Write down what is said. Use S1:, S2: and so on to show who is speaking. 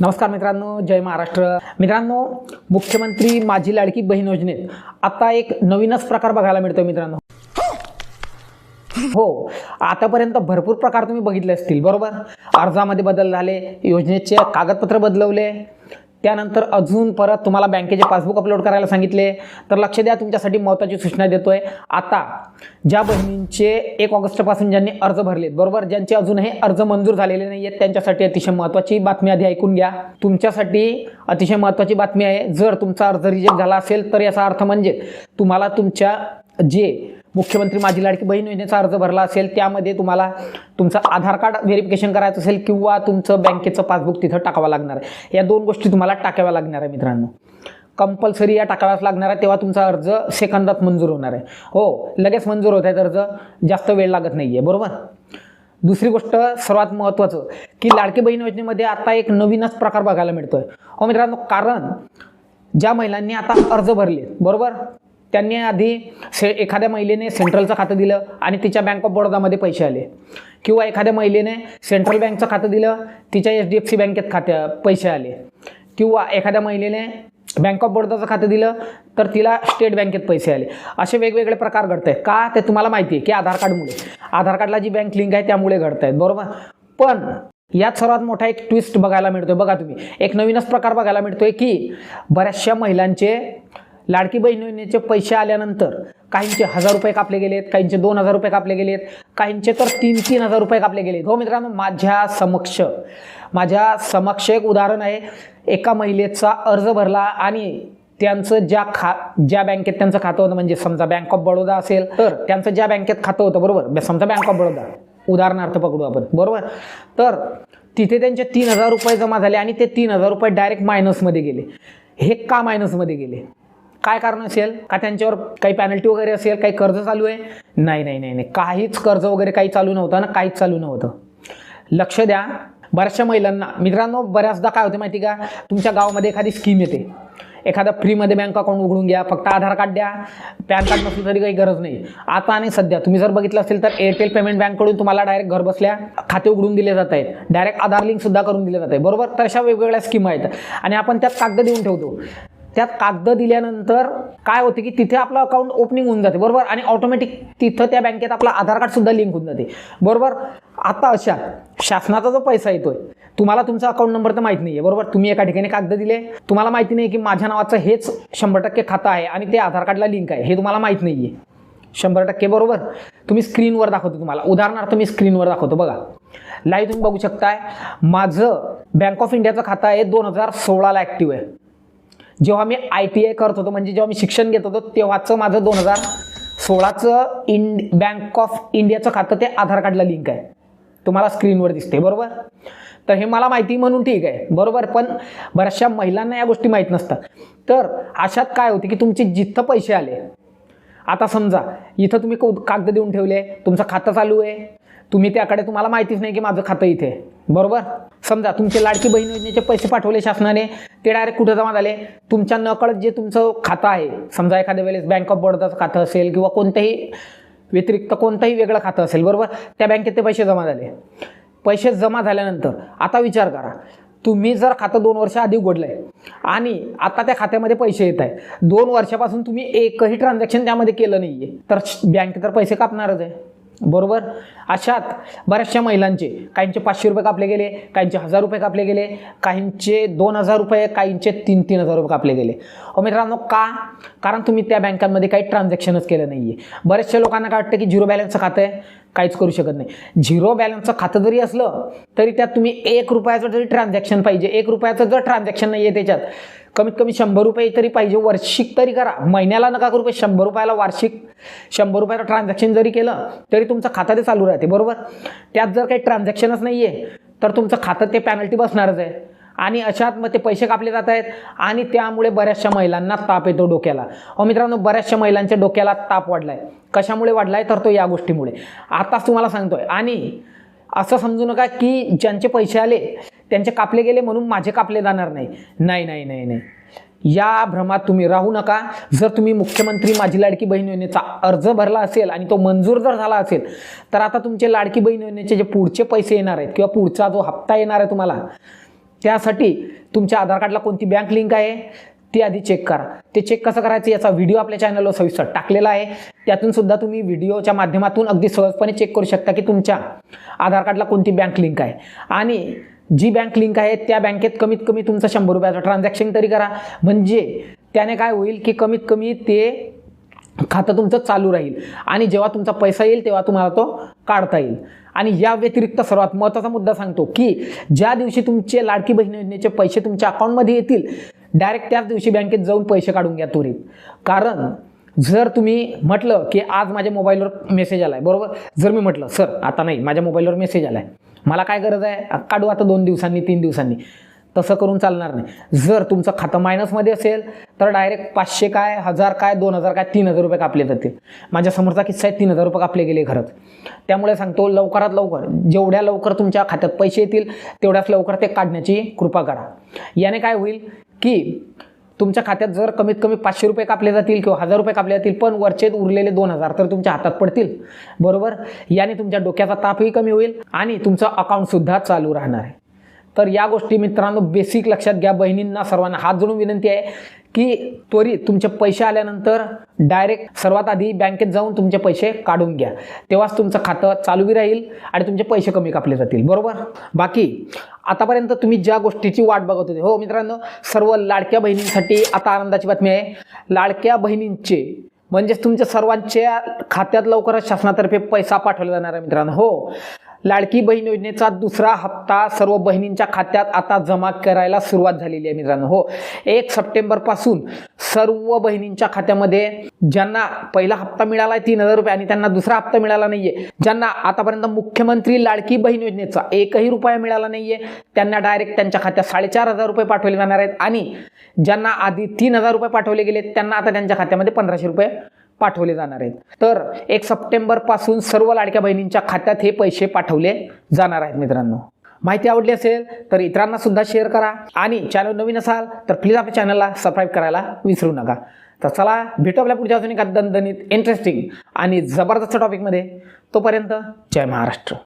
S1: नमस्कार मित्रांनो जय महाराष्ट्र. मित्रांनो मुख्यमंत्री माझी लाडकी बहीण योजनेत आता एक नवीनच प्रकार बघायला मिळतो मित्रांनो. हो आतापर्यंत भरपूर प्रकार तुम्ही बघितले असतील बरोबर? अर्जामध्ये बदल झाले योजनेचे कागदपत्र बदलवले त्यानंतर अजून परत तुम्हाला बँकेचे पासबुक अपलोड करायला सांगितले. तर लक्ष द्या तुमच्यासाठी महत्त्वाची सूचना देतो आहे आता ज्या बहिणींचे एक ऑगस्टपासून ज्यांनी अर्ज भरलेत बरोबर? ज्यांचे अजूनही अर्ज मंजूर झालेले नाही आहेत त्यांच्यासाठी अतिशय महत्त्वाची बातमी आधी ऐकून घ्या. तुमच्यासाठी अतिशय महत्त्वाची बातमी आहे. जर तुमचा अर्ज रिजेक्ट झाला असेल तर याचा अर्थ म्हणजे तुम्हाला तुमच्या जे मुख्यमंत्री माझी लाडकी बहीण योजनेचा अर्ज भरला असेल त्यामध्ये तुम्हाला तुमचं आधार कार्ड व्हेरिफिकेशन करायचं असेल किंवा तुमचं बँकेचं पासबुक तिथं टाकावं लागणार आहे. या दोन गोष्टी तुम्हाला टाकाव्या लागणार आहे मित्रांनो. कंपल्सरी या टाकाव्याच लागणार आहे तेव्हा तुमचा अर्ज सेकंदात मंजूर होणार आहे. हो लगेच मंजूर होत आहेत अर्ज जास्त वेळ लागत नाही आहे बरोबर? दुसरी गोष्ट सर्वात महत्त्वाचं की लाडकी बहीण योजनेमध्ये आता एक नवीनच प्रकार बघायला मिळतोय. हो मित्रांनो कारण ज्या महिलांनी आता अर्ज भरले बरोबर? त्यांनी आधी से एखाद्या महिलेने सेंट्रलचं खातं दिलं आणि तिच्या बँक ऑफ बडोदामध्ये पैसे आले. किंवा एखाद्या महिलेने सेंट्रल बँकचं खातं दिलं तिच्या एच डी एफ सी बँकेत खात्या पैसे आले. किंवा एखाद्या महिलेने बँक ऑफ बडोदाचं खातं दिलं तर तिला स्टेट बँकेत पैसे आले. असे वेगवेगळे प्रकार घडत आहेत का? ते तुम्हाला माहिती आहे की आधार कार्डमुळे आधार कार्डला जी बँक लिंक आहे त्यामुळे घडत आहेत बरोबर? पण यात सर्वात मोठा एक ट्विस्ट बघायला मिळतोय. बघा तुम्ही. एक नवीनच प्रकार बघायला मिळतोय की बऱ्याचशा महिलांचे लाडकी बहीण योजनेचे पैसे आल्यानंतर काहींचे हजार रुपये कापले गेलेत काहींचे दोन हजार रुपये कापले गेलेत काहींचे तर तीन तीन हजार रुपये कापले गेलेत. हो मित्रांनो माझ्या समक्ष माझ्या समक्ष एक उदाहरण आहे. एका महिलेचा अर्ज भरला आणि त्यांचं ज्या खा ज्या बँकेत त्यांचं खातं होतं म्हणजे समजा बँक ऑफ बडोदा असेल तर? त्यांचं ज्या बँकेत खातं होतं बरोबर? समजा बँक ऑफ बडोदा उदाहरणार्थ पकडू आपण बरोबर? तर तिथे त्यांचे तीन हजार रुपये जमा झाले आणि ते तीन हजार रुपये डायरेक्ट मायनसमध्ये गेले. हे का मायनसमध्ये गेले? काय कारण असेल? का त्यांच्यावर काही पॅनल्टी वगैरे असेल? काही कर्ज चालू आहे? नाही नाही नाही नाही. काहीच कर्ज वगैरे काही चालू नव्हतं ना काहीच चालू नव्हतं. लक्ष द्या. बऱ्याचशा महिलांना मित्रांनो बऱ्याचदा काय होते माहिती का? तुमच्या गावामध्ये एखादी स्कीम येते. एखादा फ्रीमध्ये बँक अकाउंट उघडून घ्या. फक्त आधार कार्ड द्या. पॅन कार्ड नसलं तरी काही गरज नाही. आता आणि सध्या तुम्ही जर बघितलं असेल तर एअरटेल पेमेंट बँककडून तुम्हाला डायरेक्ट घर बसल्या खाते उघडून दिले जात आहेत. डायरेक्ट आधार लिंकसुद्धा करून दिले जात आहे बरोबर? तर अशा वेगवेगळ्या स्कीम आहेत. आणि आपण त्यात कागद देऊन ठेवतो. त्यात कागद दिल्यानंतर काय होते की तिथे आपलं अकाउंट ओपनिंग होऊन जाते बरोबर? आणि ऑटोमॅटिक तिथं त्या बँकेत आपलं आधार कार्ड सुद्धा लिंक होऊन जाते बरोबर? आता अशा शासनाचा जो पैसा येतोय तुम्हाला तुमचा अकाउंट नंबर तर माहीत नाही आहे बरोबर? तुम्ही एका ठिकाणी कागद दिले तुम्हाला माहिती नाही की माझ्या नावाचं हेच शंभर टक्के खातं आहे आणि ते आधार कार्डला लिंक आहे हे तुम्हाला माहीत नाही आहे शंभर टक्के बरोबर? तुम्ही स्क्रीनवर दाखवतो तुम्हाला. उदाहरणार्थ मी स्क्रीनवर दाखवतो बघा. लाईव्ह तुम्ही बघू शकताय माझं बँक ऑफ इंडियाचं खातं आहे दोन हजार सोळाला ॲक्टिव्ह आहे. जेव्हा मी आय टी आय करत होतो म्हणजे जेव्हा मी शिक्षण घेत होतो तेव्हाचं माझं दोन हजार सोळाचं इंड बँक ऑफ इंडियाचं खातं ते आधार कार्डला लिंक आहे. तुम्हाला स्क्रीनवर दिसते बरोबर? तर हे मला माहिती म्हणून ठीक आहे बरोबर? पण बऱ्याचशा महिलांना या गोष्टी माहीत नसतात. तर अशात काय होते की तुमचे जिथं पैसे आले आता समजा इथं तुम्ही कागद देऊन ठेवले तुमचं खातं चालू आहे तुम्ही त्याकडे तुम्हाला माहितीच नाही की माझं खातं इथे बरोबर? समजा तुमचे लाडकी बहीण योजनेचे पैसे पाठवले शासनाने ते डायरेक्ट कुठं जमा झाले? तुमच्या नकळत जे तुमचं खातं आहे समजा एखाद्या वेळेस बँक ऑफ बडोदाचं खातं असेल किंवा कोणतंही व्यतिरिक्त कोणतंही वेगळं खातं असेल बरोबर? त्या बँकेत ते पैसे जमा झाले. पैसे जमा झाल्यानंतर आता विचार करा. तुम्ही जर खातं दोन वर्ष आधी उघडलं आहे आणि आता त्या खात्यामध्ये पैसे येत आहे दोन वर्षापासून तुम्ही एकही ट्रान्झॅक्शन त्यामध्ये केलं नाही आहे तर बँक तर पैसे कापणारच आहे. बरोबर? अशात बऱ्याचशा महिलांचे काहींचे पाचशे रुपये कापले गेले काहींचे हजार रुपये कापले गेले काहींचे दोन हजार रुपये काहींचे तीन तीन हजार रुपये कापले गेले. अहो मित्रांनो का? कारण तुम्ही त्या बँकांमध्ये काही ट्रान्झॅक्शनच केलं नाही आहे बऱ्याचशा लोकांना काय वाटतं की झिरो बॅलन्सचं खातं आहे? काहीच करू शकत नाही. झिरो बॅलन्सचं खातं जरी असलं तरी त्यात तुम्ही एक रुपयाचं जरी ट्रान्झॅक्शन पाहिजे. एक रुपयाचं जर ट्रान्झॅक्शन नाही आहे त्याच्यात कमीत कमी शंभर रुपये तरी पाहिजे. वार्षिक तरी करा. महिन्याला नका करू रुपये शंभर रुपयाला वार्षिक शंभर रुपयाचं ट्रान्झॅक्शन जरी केलं तरी तुमचं खातं ते चालू राहते. बरोबर? त्यात जर काही ट्रान्झॅक्शनच नाही आहे तर तुमचं खातं ते पॅनल्टी बसणारच आहे. आणि अशात मग ते पैसे कापले जात आहेत आणि त्यामुळे बऱ्याचशा महिलांना ताप येतो डोक्याला. अ मित्रांनो बऱ्याचशा महिलांच्या डोक्याला ताप वाढलाय. कशामुळे वाढलाय? तर तो या गोष्टीमुळे. आताच तुम्हाला सांगतोय. आणि असं समजू नका की ज्यांचे पैसे आले त्यांचे कापले गेले म्हणून माझे कापले जाणार नाही. नाही नाही नाही नाही. या भ्रमात तुम्ही राहू नका. जर तुम्ही मुख्यमंत्री माझी लाडकी बहीण योजनेचा अर्ज भरला असेल आणि तो मंजूर जर झाला असेल तर आता तुमचे लाडकी बहीण योजनेचे जे पुढचे पैसे येणार आहेत किंवा पुढचा जो हप्ता येणार आहे तुम्हाला त्यासाठी तुमच्या आधार कार्डला कोणती बँक लिंक आहे ती आधी चेक करा. ते चेक कसं करायचं याचा व्हिडिओ आपल्या चॅनलवर सविस्तर टाकलेला आहे. त्यातून सुद्धा तुम्ही व्हिडिओच्या माध्यमातून अगदी सहजपणे चेक करू शकता की तुमच्या आधार कार्डला कोणती बँक लिंक आहे. आणि जी बँक लिंक आहे त्या बँकेत कमीत कमी तुमचं शंभर रुपयाचं ट्रान्झॅक्शन तरी करा. म्हणजे त्याने काय होईल की कमीत कमी ते खातं तुमचं चालू राहील. आणि जेव्हा तुमचा पैसा येईल तेव्हा तुम्हाला तो काढता येईल. आणि या व्यतिरिक्त सर्वात महत्त्वाचा मुद्दा सांगतो की ज्या दिवशी तुमचे लाडकी बहीण योजनेचे पैसे तुमच्या अकाउंटमध्ये येतील डायरेक्ट त्याच दिवशी बँकेत जाऊन पैसे काढून घ्या त्वरित. कारण जर तुम्ही म्हटलं की आज माझ्या मोबाईलवर मेसेज आला आहे बरोबर? जर मी म्हटलं सर आता नाही माझ्या मोबाईलवर मेसेज आला आहे मला काय गरज आहे? काढू आता दोन दिवसांनी तीन दिवसांनी. तसं करून चालणार नाही. जर तुमचं खातं मायनसमध्ये असेल तर डायरेक्ट पाचशे काय हजार काय दोन हजार काय तीन हजार रुपये कापले जातील. माझ्या समोरचा किस्सा आहे तीन हजार रुपये कापले गेले खरंच. त्यामुळे सांगतो लवकरात लवकर जेवढ्या लवकर तुमच्या खात्यात पैसे येतील तेवढ्याच लवकर ते काढण्याची कृपा करा. याने काय होईल की तुमच्या खात्यात जर कमीत कमी पाचशे रुपये कापले जातील किंवा हजार रुपये कापले जातील पण वरचे उरलेले दोन हजार तर तुमच्या हातात पडतील. बरोबर? याने तुमच्या डोक्याचा तापही कमी होईल आणि तुमचं अकाउंटसुद्धा चालू राहणार आहे. तर या गोष्टी मित्रांनो बेसिक लक्षात घ्या. बहिणींना सर्वांना हात जोडून विनंती आहे की त्वरित तुमचे पैसे आल्यानंतर डायरेक्ट सर्वात आधी बँकेत जाऊन तुमचे पैसे काढून घ्या. तेव्हाच तुमचं खातं चालूही राहील आणि तुमचे पैसे कमी कापले जातील. बरोबर? बाकी आतापर्यंत तुम्ही ज्या गोष्टीची वाट बघत होते हो मित्रांनो सर्व लाडक्या बहिणींसाठी आता आनंदाची बातमी आहे. लाडक्या बहिणींचे म्हणजेच तुमच्या सर्वांच्या खात्यात लवकरच शासनातर्फे पैसा पाठवला जाणार आहे मित्रांनो. हो. लाडकी बहीण योजनेचा दुसरा हप्ता सर्व बहिणींच्या खात्यात आता जमा करायला सुरुवात झालेली आहे मित्रांनो. हो एक सप्टेंबरपासून सर्व बहिणींच्या खात्यामध्ये ज्यांना पहिला हप्ता मिळाला आहे तीन हजार रुपये आणि त्यांना दुसरा हप्ता मिळाला नाहीये ज्यांना आतापर्यंत मुख्यमंत्री लाडकी बहीण योजनेचा एकही रुपया मिळाला नाहीये त्यांना डायरेक्ट त्यांच्या खात्यात साडेचार हजार रुपये पाठवले जाणार आहेत आणि ज्यांना आधी तीन हजार रुपये पाठवले गेले त्यांना आता त्यांच्या खात्यामध्ये पंधराशे रुपये पाठवले जाणार आहेत. तर एक सप्टेंबरपासून सर्व लाडक्या बहिणींच्या खात्यात हे पैसे पाठवले जाणार आहेत मित्रांनो. माहिती आवडली असेल तर इतरांना सुद्धा शेअर करा आणि चॅनल नवीन असाल तर प्लीज आपल्या चॅनलला सबस्क्राईब करायला विसरू नका. तर चला भेटू आपल्या पुढच्या अजून एका दणदणीत इंटरेस्टिंग आणि जबरदस्त टॉपिकमध्ये तोपर्यंत जय महाराष्ट्र.